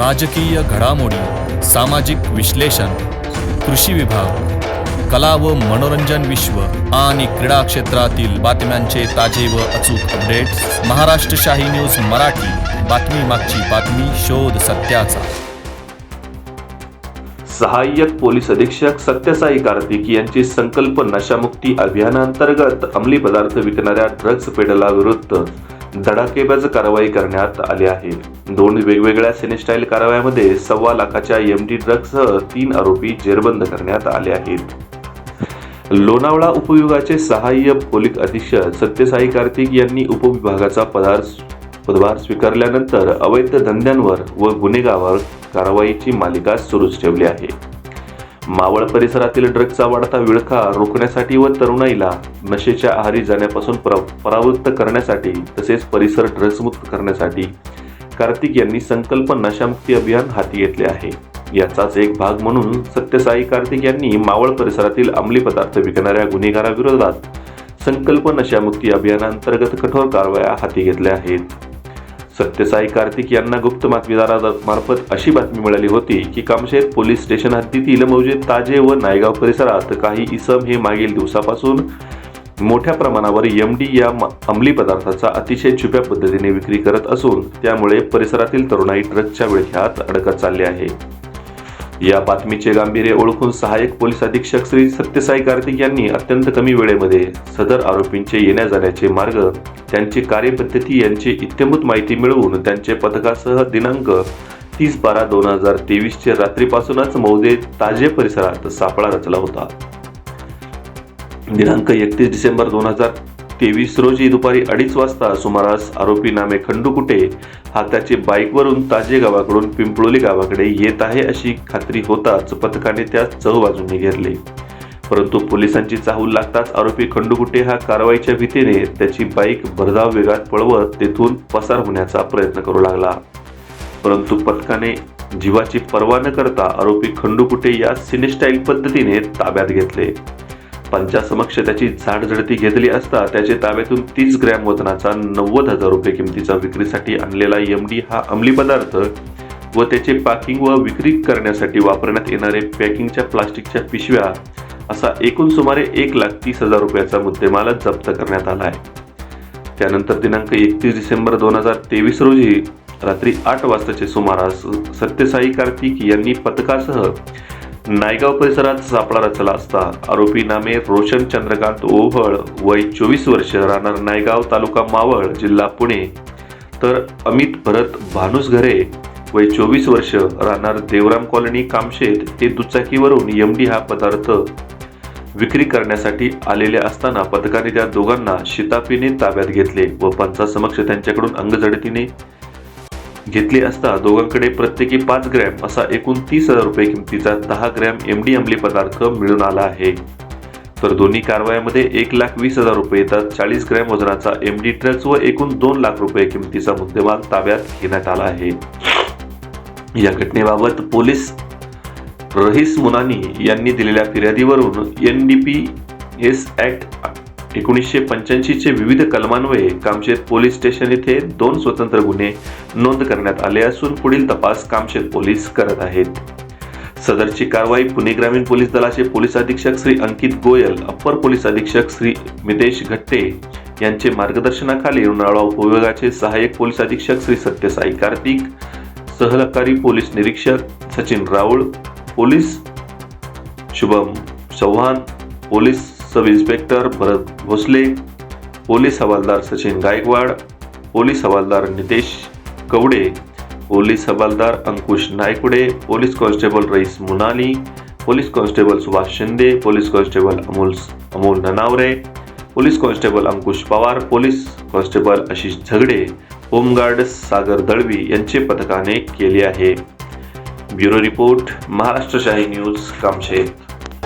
राजकीय घडामोडी सामाजिक विश्लेषण कृषी विभाग कला व मनोरंजन विश्व आणि क्रीडा क्षेत्रातील बातम्यांचे ताजे व अचूक अपडेट्स महाराष्ट्र शाही न्यूज मराठी. बातमी मागची बातमी शोध सत्याचा. सहाय्यक पोलीस अधीक्षक सत्यसाई कार्तिक यांची संकल्प नशामुक्ती अभियानांतर्गत अंमली पदार्थ विकणाऱ्या ड्रग्ज पेडलाविरुद्ध धडाकेबाज कारवाई करण्यात आली आहे. दोन वेगवेगळ्या सिनेस्टाईल कारवायामध्ये सव्वा लाखाच्या एम डी ड्रग्जसह तीन आरोपी जेरबंद करण्यात आले आहेत. लोणावळा उपविभागाचे सहाय्य पोलीस अधीक्षक सत्यसाई कार्तिक यांनी उपविभागाचा पदार पदभार स्वीकारल्यानंतर अवैध धंद्यांवर व गुन्हेगावर कारवाईची मालिका सुरूच ठेवली आहे. मावळ परिसरातील ड्रग्जचा वाढता विळखा रोखण्यासाठी व तरुणाईला नशेच्या आहारी जाण्यापासून परावृत्त करण्यासाठी तसेच परिसर ड्रग्जमुक्त करण्यासाठी कार्तिक यांनी संकल्प नशामुक्ती अभियान हाती घेतले आहे. याचाच एक भाग म्हणून सत्यसाई कार्तिक यांनी मावळ परिसरातील अंमली पदार्थ विकणाऱ्या गुन्हेगाराविरोधात संकल्प नशामुक्ती अभियानांतर्गत कठोर कारवाया हाती घेतल्या आहेत. सत्यसाई कार्तिक यांना गुप्त बातमीदारामार्फत अशी बातमी मिळाली होती की कामशेत पोलीस स्टेशन हद्दीतील मौजे ताजे व नायगाव परिसरात काही इसम हे मागील दिवसापासून मोठ्या प्रमाणावर एम डी या अंमली पदार्थाचा अतिशय छुप्या पद्धतीने विक्री करत असून त्यामुळे परिसरातील तरुणाई ड्रग्जच्या विळख्यात अडकत चालली आहे. या बातमीचे गांभीर्य ओळखून सहाय्यक पोलीस अधीक्षक श्री सत्यसाई कार्तिक यांनी अत्यंत कमी वेळेमध्ये सदर आरोपींचे येण्या जाण्याचे मार्ग त्यांची कार्यपद्धती यांची इत्यंभूत माहिती मिळवून त्यांचे पथकासह दिनांक तीस बारा दोन हजार तेवीसच्या रात्रीपासूनच मौदे ताजे परिसरात सापळा रचला होता. दिनांक एकतीस डिसेंबर दोन हजार तेवीस रोजी दुपारी अडीच वाजता सुमारास आरोपी नामे खंडूकुटे हा त्याचे बाईकवरून ताजे गावाकडून पिंपळोली गावाकडे येत आहे अशी खात्री होताच पथकाने त्यास बाजूने घेरले परंतु पोलिसांची चाहूल लागताच आरोपी खंडुगुटे हा कारवाईच्या भीतीने त्याची बाईक भरधाव वेगात पळवत तेथून पसार होण्याचा प्रयत्न करू लागला. परंतु पथकाने जीवाची पर्वा न करता आरोपी खंडुकुटे या सिनेस्टाईल पद्धतीने ताब्यात घेतले. पंचासमक्ष त्याची झाडझडती घेतली असता त्याचे ताब्यातून तीस ग्रॅम वजनाचा नव्वद हजार रुपये किमतीचा विक्रीसाठी आणलेला एम डी हा अंमली पदार्थ व त्याचे पॅकिंग व विक्री करण्यासाठी वापरण्यात येणारे पॅकिंगच्या प्लास्टिकच्या पिशव्या असा एकूण सुमारे एक लाख तीस हजार रुपयाचा मुद्देमाल जप्त करण्यात आला आहे. त्यानंतर दिनांक एकतीस डिसेंबर दोन हजार तेवीस रोजी रात्री आठ वाजताचे सुमारास सत्यसाई कार्तिक यांनी पथकासह नायगाव परिसरात सापळा रचला असता. आरोपी नामे रोशन चंद्रकांत ओव्हळ वय चोवीस वर्ष राहणार नायगाव तालुका मावळ जिल्हा पुणे. तर अमित भरत भानुसघरे वय चोवीस वर्ष राहणार देवराम कॉलनी कामशेत हे दुचाकीवरून एम डी हा पदार्थ विक्री करण्यासाठी आलेले असताना पथकाने त्या दोघांना शितापीने ताब्यात घेतले व पंचासमक्ष त्यांच्याकडून अंगझडतीने घेतली असता दोघांकडे प्रत्येकी पाच ग्रॅम असा एकूण तीस हजार रुपये किमतीचा दहा ग्रॅम एम डी अंमली पदार्थ मिळून आला आहे. तर दोन्ही कारवायामध्ये एक लाख वीस हजार रुपये तर चाळीस ग्रॅम वजनाचा एम डी ड्रग्ज व एकूण दोन लाख रुपये किमतीचा मुद्देमाल ताब्यात घेण्यात आला आहे. या घटनेबाबत पोलीस रहीस मुनानी यांनी दिलेल्या फिर्यादीवरून N D P S act एकोणीसशे पंच्याऐंशीचे विविध कलमान्वये कामशेत पोलीस स्टेशन येथे दोन स्वतंत्र गुन्हे नोंद करण्यात आले असून पुढील तपास कामशेत पोलीस करत आहेत. सदरची कारवाई पुणे ग्रामीण पोलीस दलाचे पोलीस अधीक्षक श्री अंकित गोयल अप्पर पोलीस अधीक्षक श्री मितेश घट्टे यांचे मार्गदर्शनाखाली लोणावळा उपविभागाचे सहाय्यक पोलीस अधीक्षक श्री सत्यसाई कार्तिक सहकारी पोलीस निरीक्षक Sachin Raul police Shubham Chavan police sub inspector Bharat Bhosle police हवालदार सचिन गायकवाड पोलीस हवालदार नितेश कवडे पोलीस हवालदार Ankush Naikude police constable Rais Munani police constable Subhash Shinde police constable Amol Amol Nanaware police constable Ankush Pawar police constable Ashish Zagade home guard Sagar Dalvi यांचे पथकाने केले आहे. Bureau report Maharashtra शाही news Kamshet.